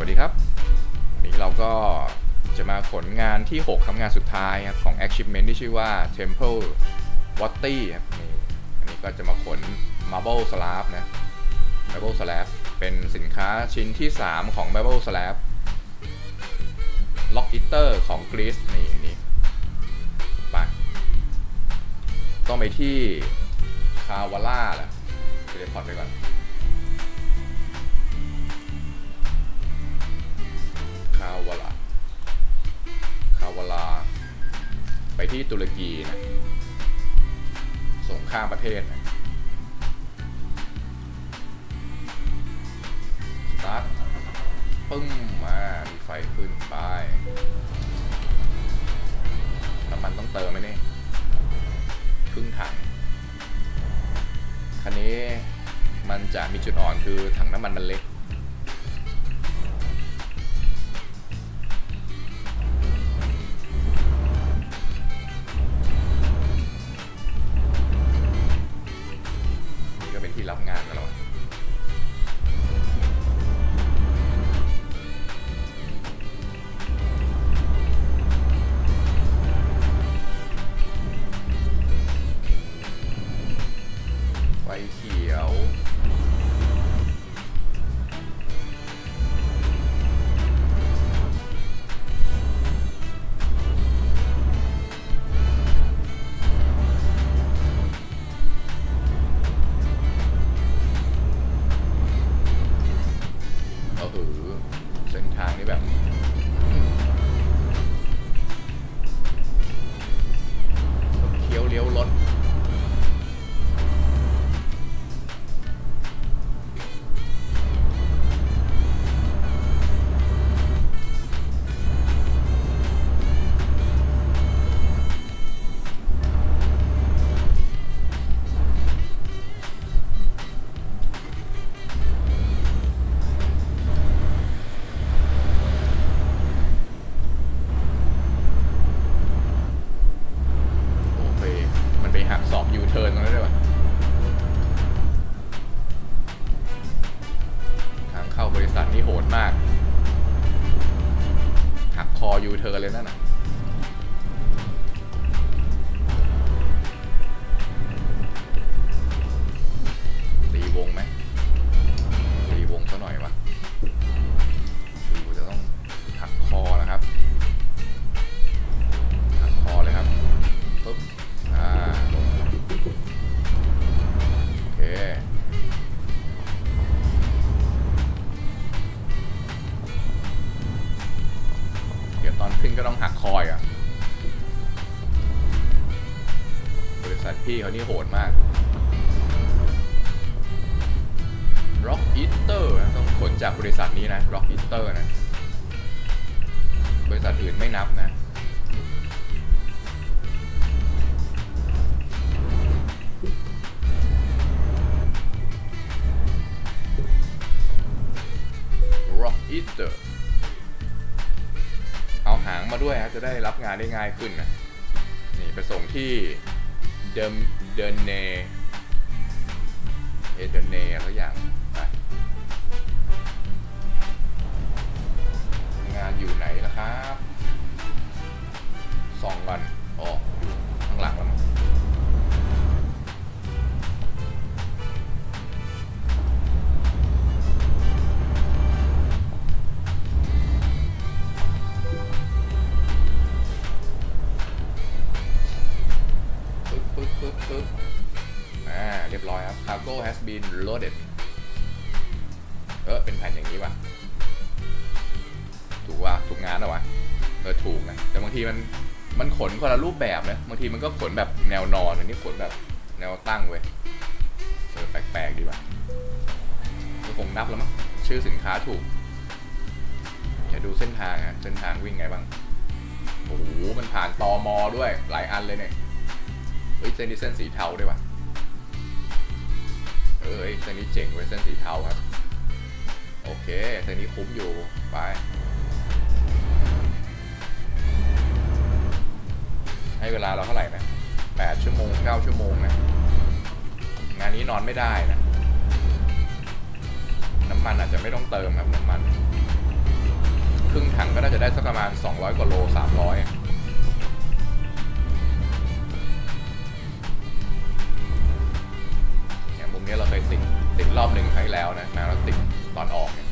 วัสดีครับวันนี้เราก็จะมาขนงานที่ 6ครับงานสุดท้ายครับของ Achievement ที่ชื่อว่า Temple w a t t y ครับนี่อันนี้ก็จะมาขน Marble Slab นะ Marble Slab เป็นสินค้าชิ้นที่ 3 ของ Marble Slab Lock Eater ของ Greece นี่อันนี้ไปต้องไปที่คาวาล่าแหละเดี๋ยวพอไปก่อน ไปที่ตุรกีนะสงข้ามประเทศนะสตาร์ทปึ้งมามีไฟขึ้นไปน้ำมันต้องเติมไหมเนี่ยครึ่งถังคันนี้มันจะมีจุดอ่อนคือถังน้ำมันมันเล็ก ยู Rock Eater เอาหางมาด้วยฮะจะได้รับงานได้ง่ายขึ้นนะนี่ไปส่งที่เดิมเดินเนเอเดนเนอะไรอย่างไปงานอยู่ไหนล่ะครับสองวัน งานเหรอวะเออถูกนะแต่บางทีมันมันขนคนละรูปแบบนะบางทีมันก็ขนแบบแนวนอนอันนี้ขนแบบแนวตั้งเว้ยเออแปลกๆดีว่ะก็คงนับแล้วมั้งชื่อสินค้าถูกจะดูเส้นทางอะเส้นทางวิ่งไงบ้างโอ้โหมันผ่านตอมอด้วยหลายอันเลยเนี่ยเฮ้ยเส้นนี้เส้นสีเทาด้วยว่ะเออเฮ้ยเส้นนี้เจ๋งเว้ยเส้นสีเทาครับโอเคเส้นนี้คุ้มอยู่ไป ให้เวลาเราเท่าไหร่นะแปดชั่วโมงเก้าชั่วโมงนะงานนี้นอนไม่ได้นะ น้ำมันอาจจะไม่ต้องเติมครับน้ำมัน ครึ่งถังก็น่าจะได้สักประมาณ 200 กว่าโล 300อะอย่างมุมนี้เราเคยติดติดรอบหนึ่งครั้งแล้วนะนะแล้วติดตอนออกเนี่ย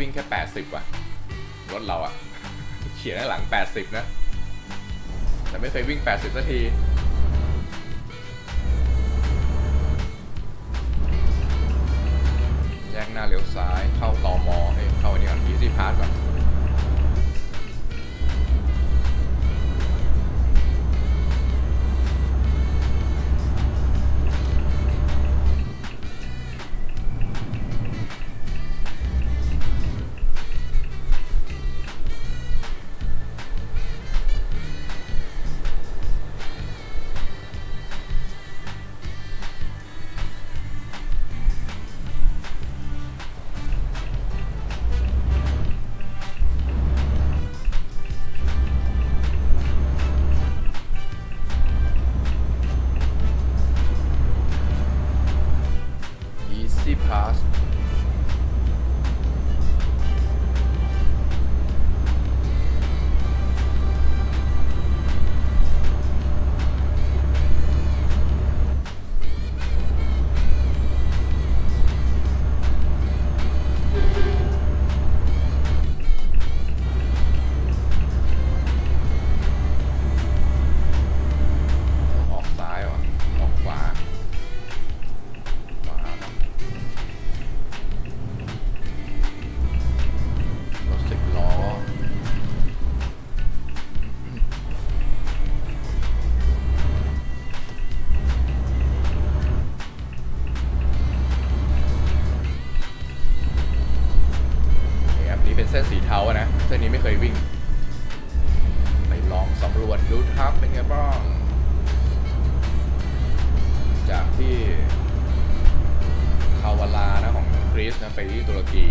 วิ่งแค่ 80ว่ะ รถเราอะเขียนข้หลัง 80 นะ แต่ไม่เคยวิ่ง 80สักทีแยกหน้าเลี้ยวซ้ายเข้าตอมอให้เข้าอันนี้ก่อนอีซี่พาสก่อน เป็นเส้นสีเทาอะนะเส้นนี้ไม่เคยวิ่ง ไปลองสำรวจดูครับเป็นไงบ้าง จากที่คาวาลานะของกรีซนะไปที่ตุรกี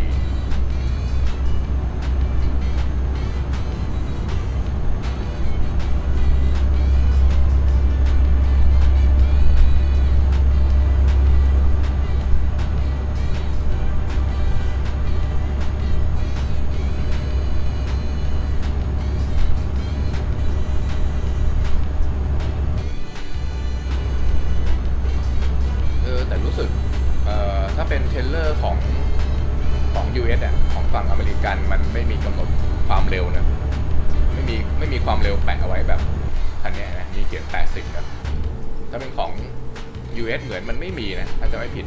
ถ้าเป็นของ US เหมือนมันไม่มีนะ ถ้าจะไม่ผิด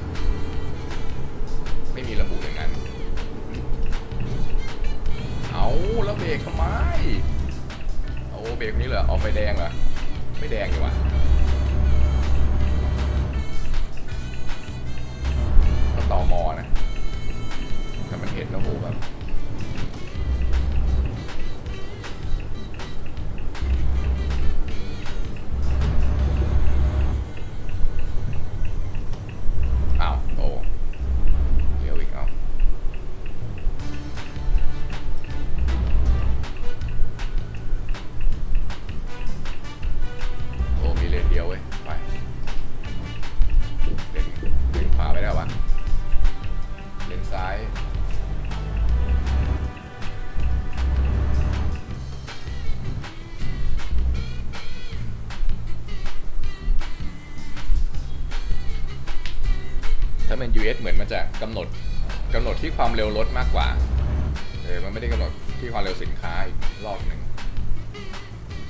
ไม่มีระบุอย่างนั้น เอาแล้วเบรกทำไมโอ้เบรกนี้เหรอออกไฟแดงเหรอไม่แดงอยู่วะก็ตอมอนะ แต่มันเห็นแล้วโหแบบอ้าวโอ้ US เหมือนมันจะกำหนดกำหนดที่ความเร็วรถมากกว่า เออ มันไม่ได้กำหนดที่ความเร็วสินค้าอีกรอบหนึ่ง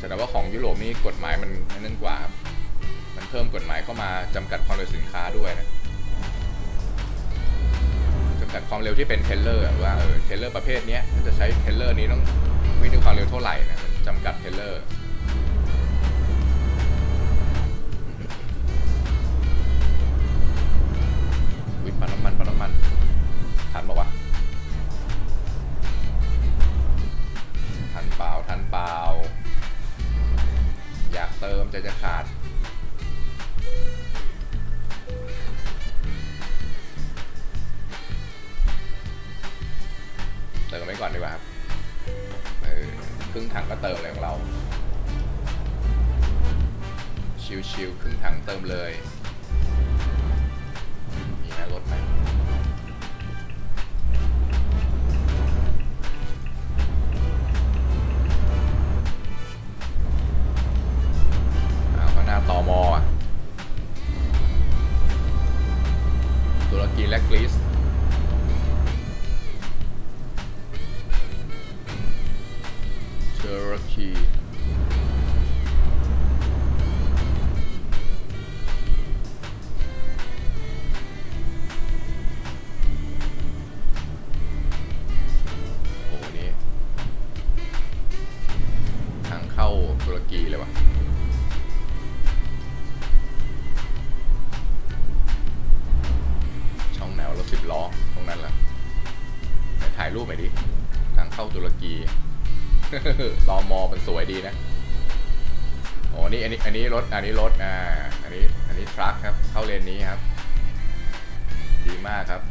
แต่ว่าของยุโรปนี่กฎหมายมันนั่นกว่าครับมันเพิ่มกฎหมายเข้ามาจำกัดความเร็วสินค้าด้วยนะจำกัดความเร็วที่เป็นเทรลเลอร์ว่าเออเทรลเลอร์ประเภทเนี้ยมันจะใช้เทรลเลอร์นี้ต้องวิ่งด้วยความเร็วเท่าไหร่นะมันจำกัดเทรลเลอร์ อกเติมใจจะขาด เติมไว้ก่อนดีกว่าครับเออครึ่งถังก็เติมเลยของเรา ชิวๆครึ่งถังเติมเลย มีนะรถไหม ดีนะโอ้นี่อันนี้อันนี้รถอันนี้รถอ่าอันนี้อันนี้ทรัคครับเข้าเลนนี้ครับ ดีมากครับ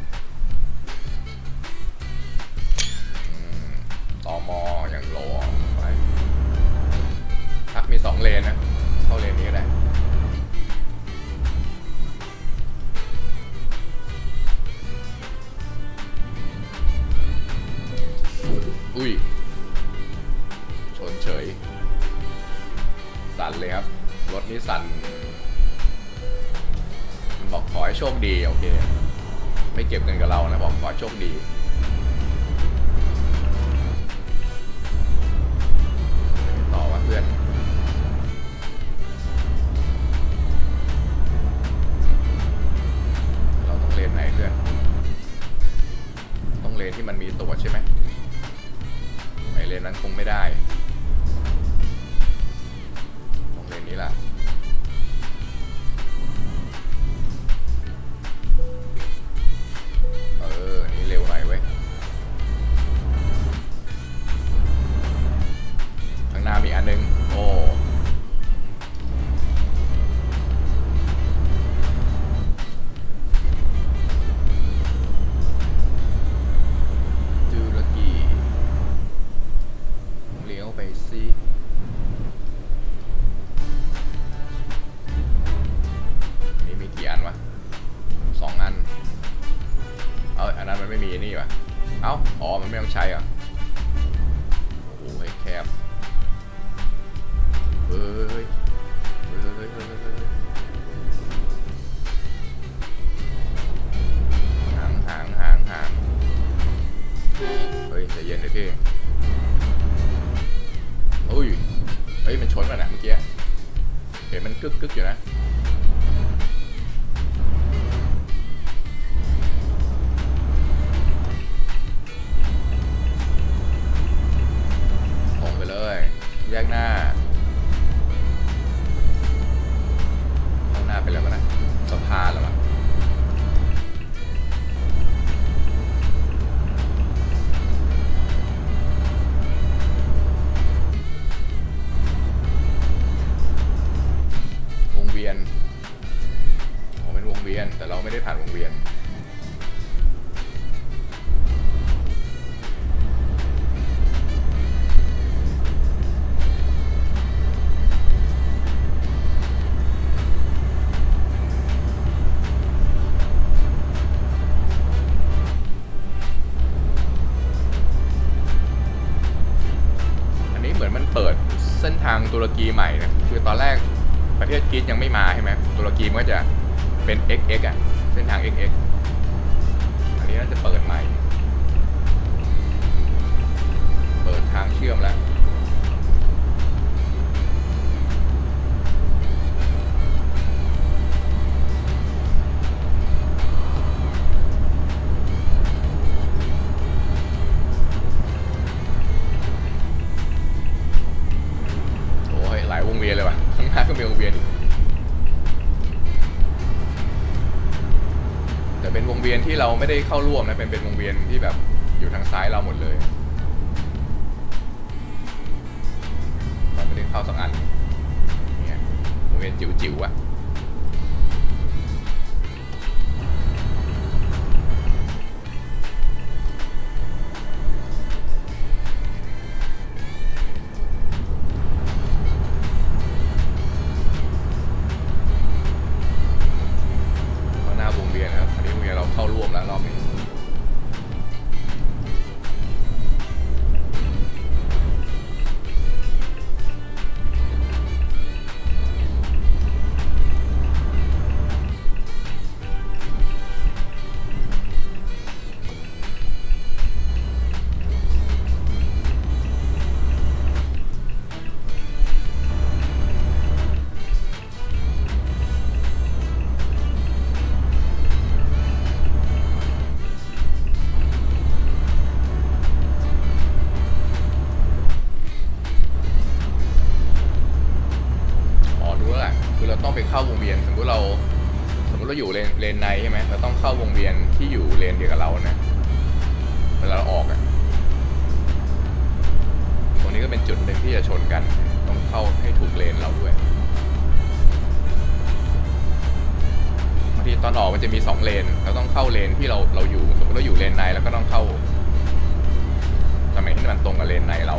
สันเลยครับ รถนิสสันมันบอกขอให้โชคดี โอเค ไม่เก็บเงินกับเรานะ บอกขอโชคดี เลย แยกหน้า XX อะ เส้นทาง XX อันนี้น่าจะเปิดใหม่ เปิดทางเชื่อมแล้ว เราไม่ได้เข้าร่วมนะเป็นเป็นวงเวียนที่แบบอยู่ทางซ้ายเราหมดเลยเราไม่ได้เข้าสักอันเนี่ยวงเวียนจิ๋วๆอะ ติเรา สมมติเราอยู่เลนเลนในใช่ไหมเราต้องเข้าวงเวียนที่อยู่เลนเดียวกับเรานะเวลาเราออกอะตรงนี้ก็เป็นจุดหนึ่งที่จะชนกัน ต้องเข้าให้ถูกเลนเราด้วยบางทีตอนออกมันจะมีสองเลน เราต้องเข้าเลนที่เราเราอยู่ สมมติเราอยู่เลนในแล้วก็ต้องเข้าทำไมที่มันตรงกับเลนในเรา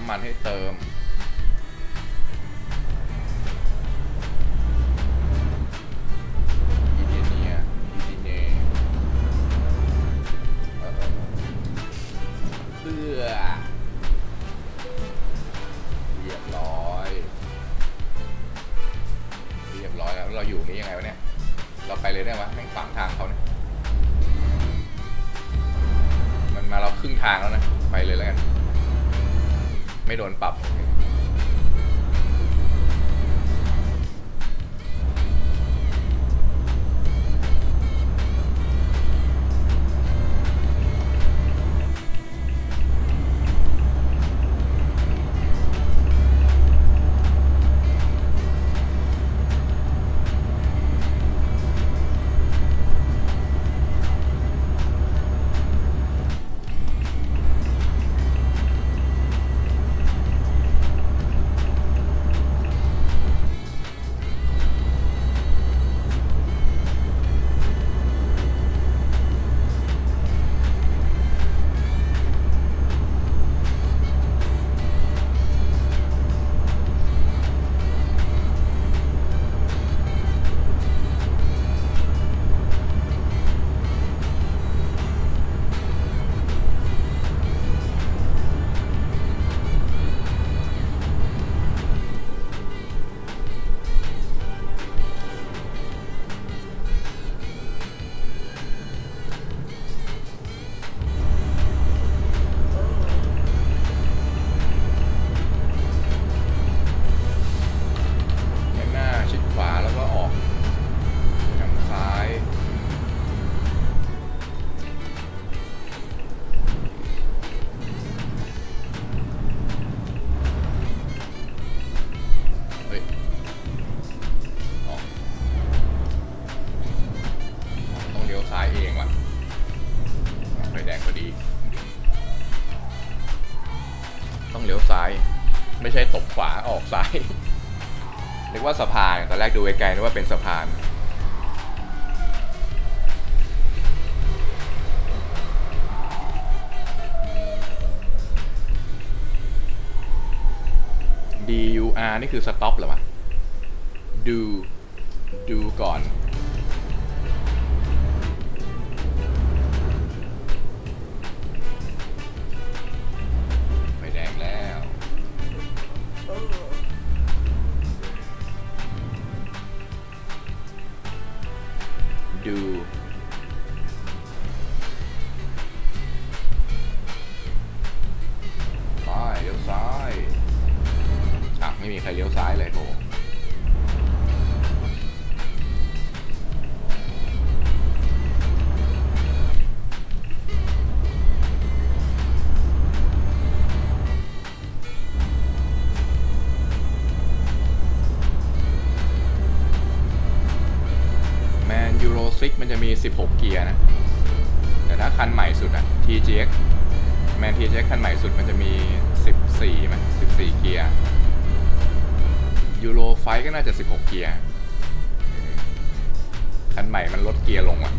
น้ำมันให้เติม D U R นี่คือ stop เหรอวะ do do ก่อน ยูโร6มันจะมี 16 เกียร์นะ แต่ถ้าคันใหม่สุดอะ TGX แมน TGX คันใหม่สุดมันจะมี 14ไหม14 เกียร์ยูโรไฟก็น่าจะ 16 เกียร์คันใหม่มันลดเกียร์ลงอะ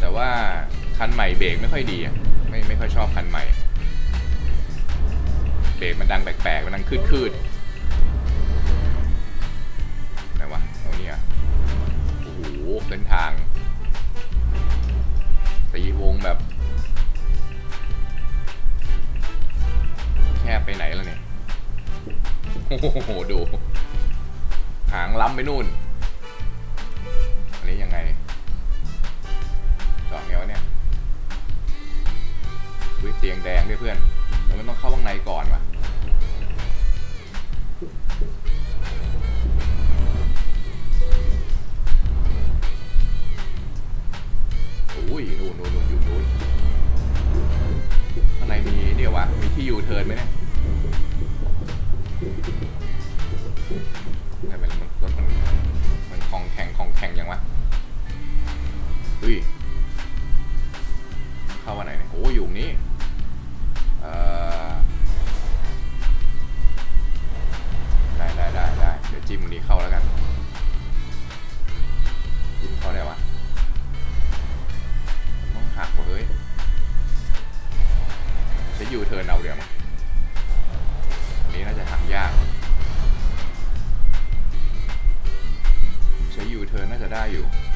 แต่ว่าคันใหม่เบรกไม่ค่อยดีอะไม่ไม่ค่อยชอบคันใหม่ เบรกมันดังแปลกๆ มันดังคืดๆ เส้นทางตีวงแบบ แคบไปไหนแล้วเนี่ย โอ้โห ดู หางล้ำไปนู่น อันนี้ยังไงจอดไงวเนี่ยวิเตียงแดงด้วยเพื่อนแล้วมันต้องเข้าข้างในก่อนวะ ทิ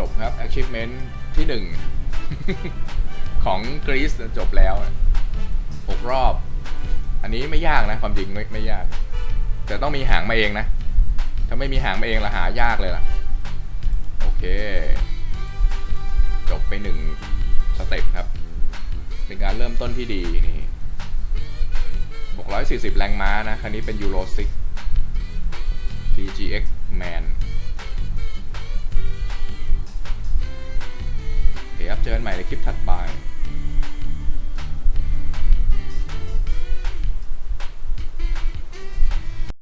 จบครับ achievement ที่หนึ่งของกรีซจบแล้วหกรอบ อันนี้ไม่ยากนะ ความจริงไม่ไม่ยาก แต่ต้องมีหางมาเองนะ ถ้าไม่มีหางมาเองละหายากเลยล่ะ โอเค จบไปหนึ่งสเต็ปครับ เป็นการเริ่มต้นที่ดีนี่640 แรงม้านะ คันนี้เป็น Euro 6 TGX Man จอกันใหม่ในคลิปถัดไป